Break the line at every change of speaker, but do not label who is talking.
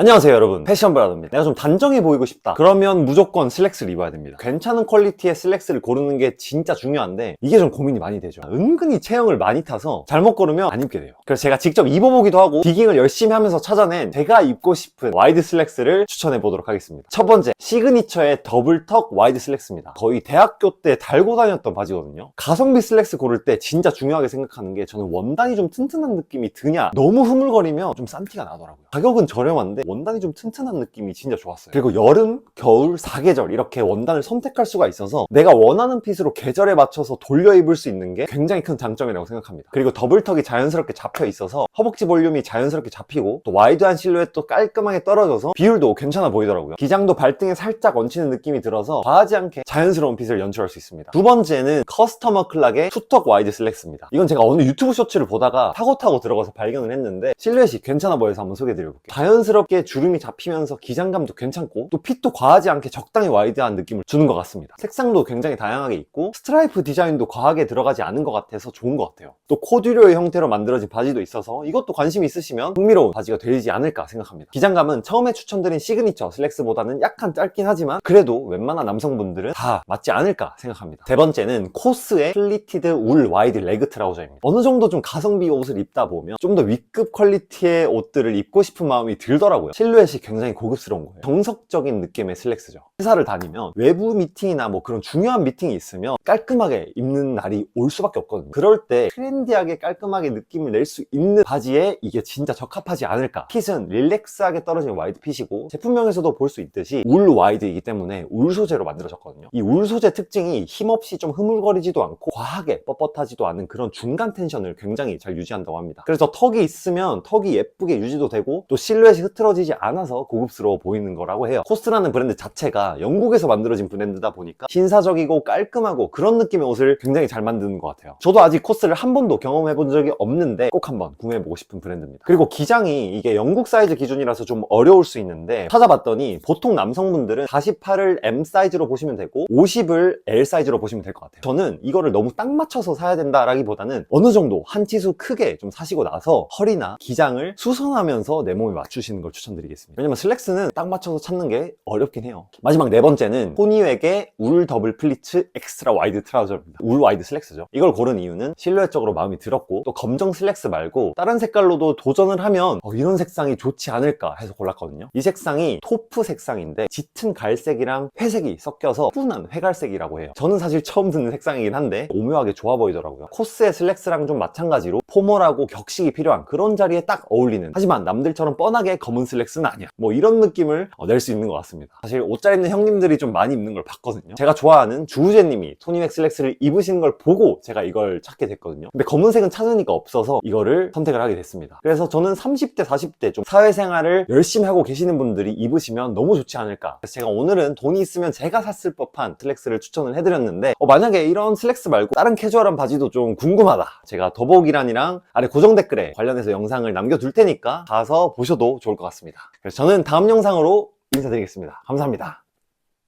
안녕하세요 여러분. 패션 브라더입니다. 내가 좀 단정해 보이고 싶다. 그러면 무조건 슬랙스를 입어야 됩니다. 괜찮은 퀄리티의 슬랙스를 고르는 게 진짜 중요한데 이게 좀 고민이 많이 되죠. 은근히 체형을 많이 타서 잘못 고르면 안 입게 돼요. 그래서 제가 직접 입어보기도 하고 디깅을 열심히 하면서 찾아낸 제가 입고 싶은 와이드 슬랙스를 추천해 보도록 하겠습니다. 첫 번째 시그니처의 더블턱 와이드 슬랙스입니다. 거의 대학교 때 달고 다녔던 바지거든요. 가성비 슬랙스 고를 때 진짜 중요하게 생각하는 게 저는 원단이 좀 튼튼한 느낌이 드냐 너무 흐물거리면 좀 싼 티가 나더라고요. 가격은 저렴한데 원단이 좀 튼튼한 느낌이 진짜 좋았어요. 그리고 여름, 겨울, 사계절 이렇게 원단을 선택할 수가 있어서 내가 원하는 핏으로 계절에 맞춰서 돌려 입을 수 있는 게 굉장히 큰 장점이라고 생각합니다. 그리고 더블턱이 자연스럽게 잡혀 있어서 허벅지 볼륨이 자연스럽게 잡히고 또 와이드한 실루엣도 깔끔하게 떨어져서 비율도 괜찮아 보이더라고요. 기장도 발등에 살짝 얹히는 느낌이 들어서 과하지 않게 자연스러운 핏을 연출할 수 있습니다. 두 번째는 커스터머 클락의 투턱 와이드 슬랙스입니다. 이건 제가 어느 유튜브 쇼츠를 보다가 타고 타고 들어가서 발견을 했는데 실루엣이 괜찮아 보여서 한번 소개해드려볼게요. 자연스럽게 주름이 잡히면서 기장감도 괜찮고 또 핏도 과하지 않게 적당히 와이드한 느낌을 주는 것 같습니다. 색상도 굉장히 다양하게 있고 스트라이프 디자인도 과하게 들어가지 않은 것 같아서 좋은 것 같아요. 또 코듀로의 형태로 만들어진 바지도 있어서 이것도 관심 있으시면 흥미로운 바지가 되지 않을까 생각합니다. 기장감은 처음에 추천드린 시그니처 슬랙스보다는 약간 짧긴 하지만 그래도 웬만한 남성분들은 다 맞지 않을까 생각합니다. 세 번째는 코스의 플리티드 울 와이드 레그 트라우저입니다. 어느 정도 좀 가성비 옷을 입다 보면 좀 더 위급 퀄리티의 옷들을 입고 싶은 마음이 들더라고요 실루엣이 굉장히 고급스러운 거예요. 정석적인 느낌의 슬랙스죠. 회사를 다니면 외부 미팅이나 뭐 그런 중요한 미팅이 있으면 깔끔하게 입는 날이 올 수밖에 없거든요. 그럴 때 트렌디하게 깔끔하게 느낌을 낼 수 있는 바지에 이게 진짜 적합하지 않을까. 핏은 릴렉스하게 떨어진 와이드 핏이고 제품명에서도 볼 수 있듯이 울 와이드이기 때문에 울 소재로 만들어졌거든요. 이 울 소재 특징이 힘없이 좀 흐물거리지도 않고 과하게 뻣뻣하지도 않은 그런 중간 텐션을 굉장히 잘 유지한다고 합니다. 그래서 턱이 있으면 턱이 예쁘게 유지도 되고 또 실루엣이 흐트러지 지 않아서 고급스러워 보이는 거라고 해요. 코스라는 브랜드 자체가 영국에서 만들어진 브랜드다 보니까 신사적이고 깔끔하고 그런 느낌의 옷을 굉장히 잘 만드는 것 같아요. 저도 아직 코스를 한 번도 경험해 본 적이 없는데 꼭 한번 구매해 보고 싶은 브랜드입니다. 그리고 기장이 이게 영국 사이즈 기준이라서 좀 어려울 수 있는데 찾아봤더니 보통 남성분들은 48을 M 사이즈로 보시면 되고 50을 L 사이즈로 보시면 될 것 같아요. 저는 이거를 너무 딱 맞춰서 사야 된다라기보다는 어느 정도 한 치수 크게 좀 사시고 나서 허리나 기장을 수선하면서 내 몸에 맞추시는 걸 추천 드리겠습니다. 왜냐면 슬랙스는 딱 맞춰서 찾는 게 어렵긴 해요. 마지막 네 번째는 포니웩의 울 더블 플리츠 엑스트라 와이드 트라우저입니다. 울 와이드 슬랙스죠. 이걸 고른 이유는 실루엣적으로 마음이 들었고 또 검정 슬랙스 말고 다른 색깔로도 도전을 하면 어, 이런 색상이 좋지 않을까 해서 골랐거든요. 이 색상이 토프 색상인데 짙은 갈색이랑 회색이 섞여서 푸른한 회갈색이라고 해요. 저는 사실 처음 듣는 색상이긴 한데 오묘하게 좋아 보이더라고요. 코스의 슬랙스랑 좀 마찬가지로 포멀하고 격식이 필요한 그런 자리에 딱 어울리는 하지만 남들처럼 뻔하게 검은 슬랙스는 아니야. 뭐 이런 느낌을 어, 낼수 있는 것 같습니다. 사실 옷 잘 입는 형님들이 좀 많이 입는 걸 봤거든요. 제가 좋아하는 주우재님이 토니맥 슬랙스를 입으시는 걸 보고 제가 이걸 찾게 됐거든요. 근데 검은색은 찾으니까 없어서 이거를 선택을 하게 됐습니다. 그래서 저는 30대 40대 좀 사회생활을 열심히 하고 계시는 분들이 입으시면 너무 좋지 않을까. 그래서 제가 오늘은 돈이 있으면 제가 샀을 법한 슬랙스를 추천을 해드렸는데 어, 만약에 이런 슬랙스 말고 다른 캐주얼한 바지도 좀 궁금하다. 제가 더보기란이랑 아래 고정 댓글에 관련해서 영상을 남겨둘 테니까 가서 보셔도 좋을 것 같습니다. 그래서 저는 다음 영상으로 인사드리겠습니다. 감사합니다